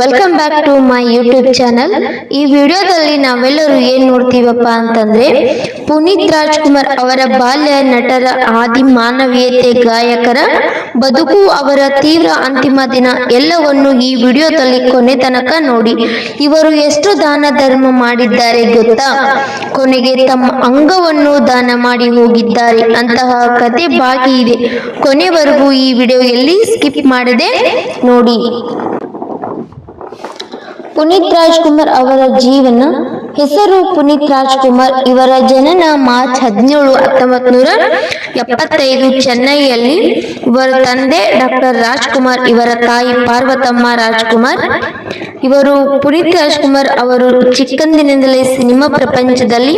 welcome back to my YouTube channel ಈ ವಿಡಿಯೋದಲ್ಲಿ ನಾವೆಲ್ಲರೂ ಏನ್ ನೋಡ್ತೀವಪ್ಪ ಅಂತಂದ್ರೆ ಪುನೀತ್ ರಾಜ್ಕುಮಾರ್ ಅವರ ಬಾಲ್ಯ ನಟರ ಆದಿ ಮಾನವೀಯತೆ ಗಾಯಕರ ಬದುಕು ಅವರ ತೀವ್ರ ಅಂತಿಮ ದಿನ ಎಲ್ಲವನ್ನು ಈ ವಿಡಿಯೋದಲ್ಲಿ ಕೊನೆ ತನಕ ನೋಡಿ. ಇವರು ಎಷ್ಟು ದಾನ ಧರ್ಮ ಮಾಡಿದ್ದಾರೆ ಗೊತ್ತಾ? ಕೊನೆಗೆ ತಮ್ಮ ಅಂಗವನ್ನು ದಾನ ಮಾಡಿ ಹೋಗಿದ್ದಾರೆ. ಅಂತಹ ಕತೆ ಬಾಕಿ ಇದೆ. ಕೊನೆವರೆಗೂ ಈ ವಿಡಿಯೋ ಎಲ್ಲಿ ಸ್ಕಿಪ್ ಮಾಡದೆ ನೋಡಿ. ಪುನೀತ್ ರಾಜ್ಕುಮಾರ್ ಅವರ ಜೀವನ, ಹೆಸರು ಪುನೀತ್ ರಾಜ್ಕುಮಾರ್ ಇವರ ಜನನ ಮಾರ್ಚ್ ಹದಿನೇಳು ಹತ್ತೊಂಬತ್ತು ನೂರ ಎಪ್ಪತ್ತೈದು ಚೆನ್ನೈಯಲ್ಲಿ. ಇವರ ತಂದೆ ಡಾಕ್ಟರ್ ರಾಜ್ಕುಮಾರ್, ಇವರ ತಾಯಿ ಪಾರ್ವತಮ್ಮ ರಾಜ್ಕುಮಾರ್. ಇವರು ಪುನೀತ್ ರಾಜ್ಕುಮಾರ್ ಅವರು ಚಿಕ್ಕಂದಿನಿಂದಲೇ ಸಿನಿಮಾ ಪ್ರಪಂಚದಲ್ಲಿ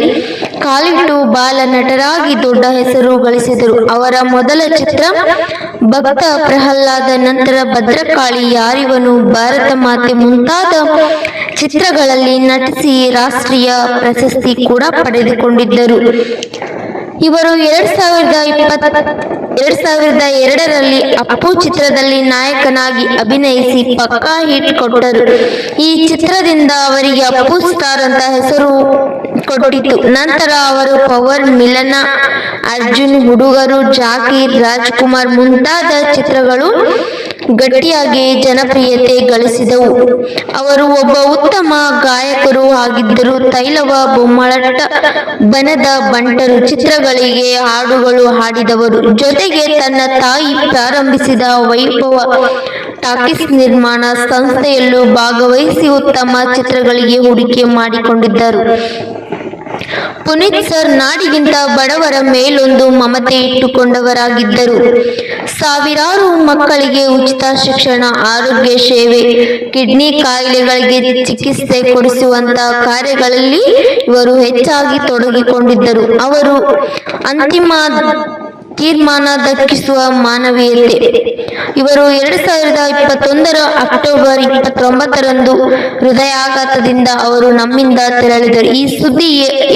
ಕಾಲಿಟ್ಟು ಬಾಲ ನಟರಾಗಿ ದೊಡ್ಡ ಹೆಸರು ಗಳಿಸಿದರು. ಅವರ ಮೊದಲ ಚಿತ್ರ ಭಕ್ತ ಪ್ರಹ್ಲಾದ, ನಂತರ ಭದ್ರಕಾಳಿ, ಯಾರಿವನು, ಭಾರತ ಮಾತೆ ಮುಂತಾದ ಚಿತ್ರಗಳಲ್ಲಿ ನಟಿಸಿ ರಾಷ್ಟ್ರೀಯ ಪ್ರಶಸ್ತಿ ಕೂಡ ಪಡೆದುಕೊಂಡಿದ್ದರು. ಇವರು ಎರಡ್ ಸಾವಿರದ ಇಪ್ಪತ್ ಎರಡ್ ಸಾವಿರದ ಎರಡರಲ್ಲಿ ಅಪ್ಪು ಚಿತ್ರದಲ್ಲಿ ನಾಯಕನಾಗಿ ಅಭಿನಯಿಸಿ ಪಕ್ಕಾ ಹಿಟ್ ಕೊಟ್ಟರು. ಈ ಚಿತ್ರದಿಂದ ಅವರಿಗೆ ಅಪ್ಪು ಸ್ಟಾರ್ ಅಂತ ಹೆಸರು ಕೊಟ್ಟಿತು ನಂತರ ಅವರು ಪವರ್ ಮಿಲನ, ಅರ್ಜುನ್ ಹುಡುಗರು ಜಾಕೀರ್ ರಾಜ್ಕುಮಾರ್ ಮುಂತಾದ ಚಿತ್ರಗಳು ಗಟ್ಟಿಯಾಗಿ ಜನಪ್ರಿಯತೆ ಗಳಿಸಿದವು. ಅವರು ಒಬ್ಬ ಉತ್ತಮ ಗಾಯಕರು ಆಗಿದ್ದರು ತೈಲವ, ಬೊಮ್ಮಳಟ್ಟ, ಬನದ ಬಂಟರು ಚಿತ್ರಗಳಿಗೆ ಹಾಡುಗಳು ಹಾಡಿದವರು. ಜೊತೆಗೆ ತನ್ನ ತಾಯಿ ಪ್ರಾರಂಭಿಸಿದ ವೈಭವ ಟಾಕೀಸ್ ನಿರ್ಮಾಣ ಸಂಸ್ಥೆಯಲ್ಲೂ ಭಾಗವಹಿಸಿ ಉತ್ತಮ ಚಿತ್ರಗಳಿಗೆ ಹೂಡಿಕೆ ಮಾಡಿಕೊಂಡಿದ್ದರು. ಪುನೀತ್ ಸರ್ ನಾಡಿಗಿಂತ ಬಡವರ ಮೇಲೊಂದು ಮಮತೆ ಇಟ್ಟುಕೊಂಡವರಾಗಿದ್ದರು. ಸಾವಿರಾರು ಮಕ್ಕಳಿಗೆ ಉಚಿತ ಶಿಕ್ಷಣ ಆರೋಗ್ಯ ಸೇವೆ ಕಿಡ್ನಿ ಕಾಯಿಲೆಗಳಿಗೆ ಚಿಕಿತ್ಸೆ ಕೊಡಿಸುವಂತ ಕಾರ್ಯಗಳಲ್ಲಿ ಇವರು ಹೆಚ್ಚಾಗಿ ತೊಡಗಿಕೊಂಡಿದ್ದರು. ಅವರು ಅಂತಿಮ ತೀರ್ಮಾನ ದಕ್ಕಿಸುವ ಮಾನವೀಯತೆ ಇವರು ಎರಡು ಸಾವಿರದ ಇಪ್ಪತ್ತೊಂದರ ಅಕ್ಟೋಬರ್ ಇಪ್ಪತ್ತೊಂಬತ್ತರಂದು ಹೃದಯಾಘಾತದಿಂದ ಅವರು ನಮ್ಮಿಂದ ತೆರಳಿದರು. ಈ ಸುದ್ದಿ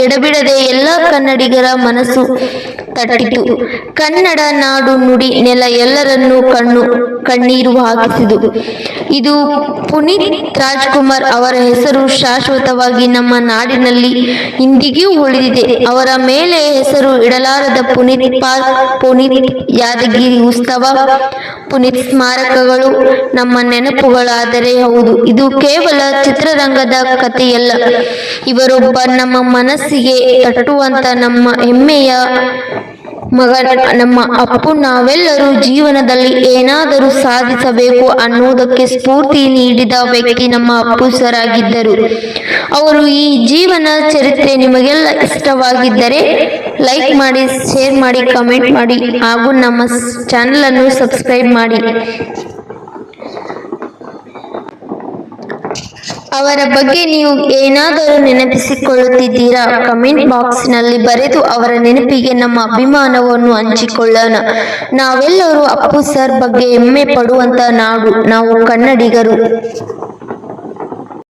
ಎಡಬಿಡದೆ ಎಲ್ಲ ಕನ್ನಡಿಗರ ಮನಸ್ಸು ತಟ್ಟಿತು. ಕನ್ನಡ ನಾಡು ನುಡಿ ನೆಲ ಎಲ್ಲರನ್ನೂ ಕಣ್ಣು ಕಣ್ಣೀರು ಹಾಕಿಸಿದು ಇದು ಪುನೀತ್ ರಾಜ್ಕುಮಾರ್ ಅವರ ಹೆಸರು ಶಾಶ್ವತವಾಗಿ ನಮ್ಮ ನಾಡಿನಲ್ಲಿ ಇಂದಿಗೂ ಉಳಿದಿದೆ. ಅವರ ಮೇಲೆ ಹೆಸರು ಇಡಲಾರದ ಪುನೀತ್ ಪಾರ್ಕ್ ಪುನೀತ್ ಯಾದಗಿರಿ ಉತ್ಸವ ಪುನೀತ್ ಸ್ಮಾರಕಗಳು ನಮ್ಮ ನೆನಪುಗಳಾದರೆ ಹೌದು. ಇದು ಕೇವಲ ಚಿತ್ರರಂಗದ ಕಥೆಯಲ್ಲ. ಇವರೊಬ್ಬ ನಮ್ಮ ಮನಸ್ಸಿಗೆ ತಟ್ಟುವಂತ ನಮ್ಮ ಹೆಮ್ಮೆಯ ಮಗ ನಮ್ಮ ಅಪ್ಪು, ನಾವೆಲ್ಲರೂ ಜೀವನದಲ್ಲಿ ಏನಾದರೂ ಸಾಧಿಸಬೇಕು ಅನ್ನುವುದಕ್ಕೆ ಸ್ಫೂರ್ತಿ ನೀಡಿದ ವ್ಯಕ್ತಿ ನಮ್ಮ ಅಪ್ಪು ಸರ್ ಆಗಿದ್ದರು ಅವರು ಈ ಜೀವನ ಚರಿತ್ರೆ ನಿಮಗೆಲ್ಲ ಇಷ್ಟವಾಗಿದ್ದರೆ ಲೈಕ್ ಮಾಡಿ, ಶೇರ್ ಮಾಡಿ, ಕಮೆಂಟ್ ಮಾಡಿ ಹಾಗೂ ನಮ್ಮ ಚಾನಲನ್ನು ಸಬ್ಸ್ಕ್ರೈಬ್ ಮಾಡಿ. ಅವರ ಬಗ್ಗೆ ನೀವು ಏನಾದರೂ ನೆನಪಿಸಿಕೊಳ್ಳುತ್ತಿದ್ದೀರಾ? ಕಮೆಂಟ್ ಬಾಕ್ಸ್ನಲ್ಲಿ ಬರೆದು ಅವರ ನೆನಪಿಗೆ ನಮ್ಮ ಅಭಿಮಾನವನ್ನು ಹಂಚಿಕೊಳ್ಳೋಣ. ನಾವೆಲ್ಲರೂ ಅಪ್ಪು ಸರ್ ಬಗ್ಗೆ ಹೆಮ್ಮೆ ಪಡುವಂತ ನಾಡು. ನಾವು ಕನ್ನಡಿಗರು.